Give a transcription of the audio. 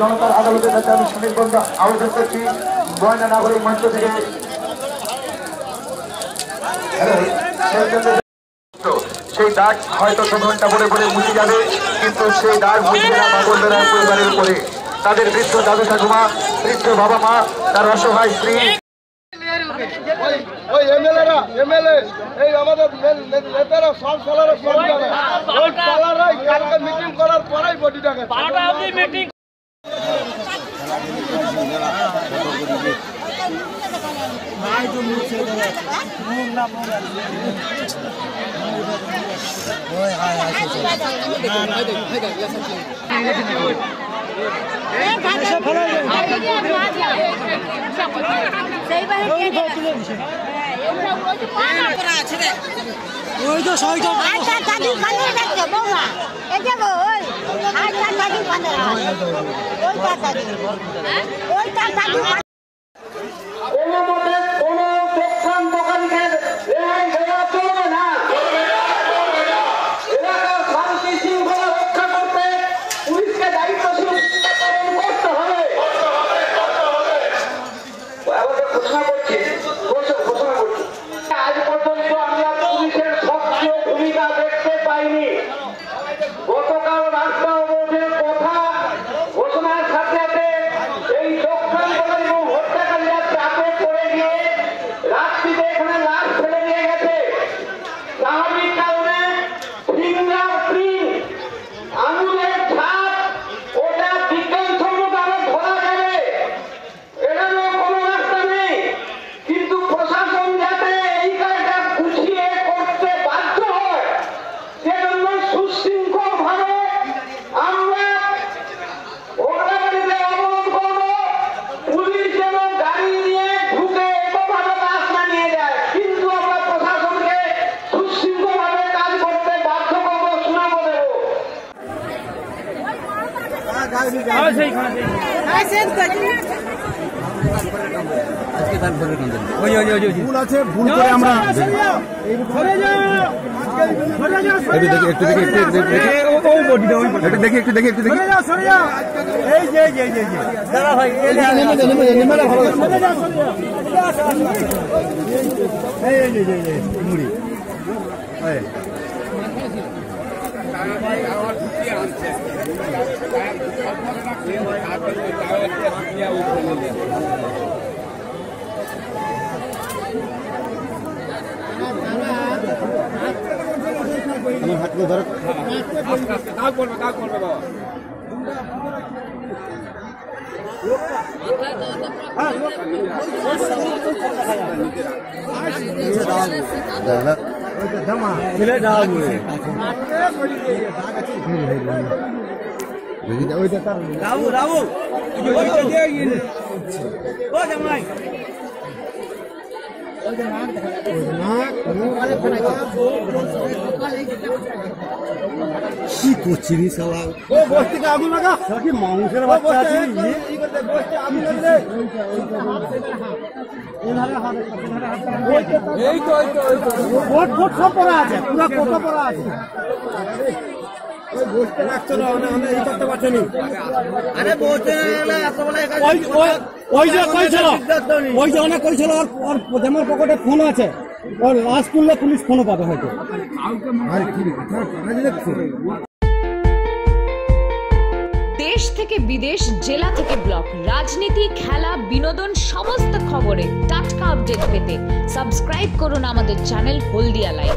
জনতার আদালতের কাছে আমি সুনীল বন্ধু আবেদন করছি। ময়না নাগরিক মঞ্চ থেকে। সেই দাগ হয়তো দু ঘণ্টা পরে পরে মুছে যাবে কিন্তু সেই দাগ মুছবে না বাবলদার পরিবারের উপরে। তাদের বৃদ্ধ দাদু ঠাকুমা বৃদ্ধ বাবা মা তার অসহায় স্ত্রী। ওই ওই এমএলএরা এমএলএ এই আমাদের নেতারা সব সালারা সব জানে। সালারাই কালকে মিটিং করার পরেই 哎，看看，看看，看看，ওই তো সবাইটা আচ্ছা দাদি কানে রাখছে বৌমা এই যে ওই আচ্ছা দাদি কানে ওইটা দাদি ওইটা দাদি একটু দেখি একটু দেখি একটু দেখি একটু দেখি একটু দেখি এই যে এই যে এই যে দাদা ভাই নেমে নেমে নেমে ভালো এই এই যে এই মুড়ি এই আমার হাতগুলো ধরো দাদা মিলে যাও বলে দেখি ওইটা তার রাবু রাবু ও জামাই কি করছি বস্তিকে আগুন লাগা। কি মাংসের বাচ্চা আছে এই তো এই তো এই তো ভোট ভোট সব পড়া আছে পুরো কত পড়া আছে। বসতে রাখছো না আমরা আমরা ওই যে কইছিল ওই যে অনেক কইছিল ওর পকেটে ফোন আছে। ওর লাশ তুললে পুলিশ ফোনও পাবে হয়তো। দেশ থেকে বিদেশ জেলা থেকে ব্লক রাজনীতি খেলা বিনোদন সমস্ত খবরে টাটকা আপডেট পেতে সাবস্ক্রাইব করুন আমাদের চ্যানেল হলদিয়া লাইভ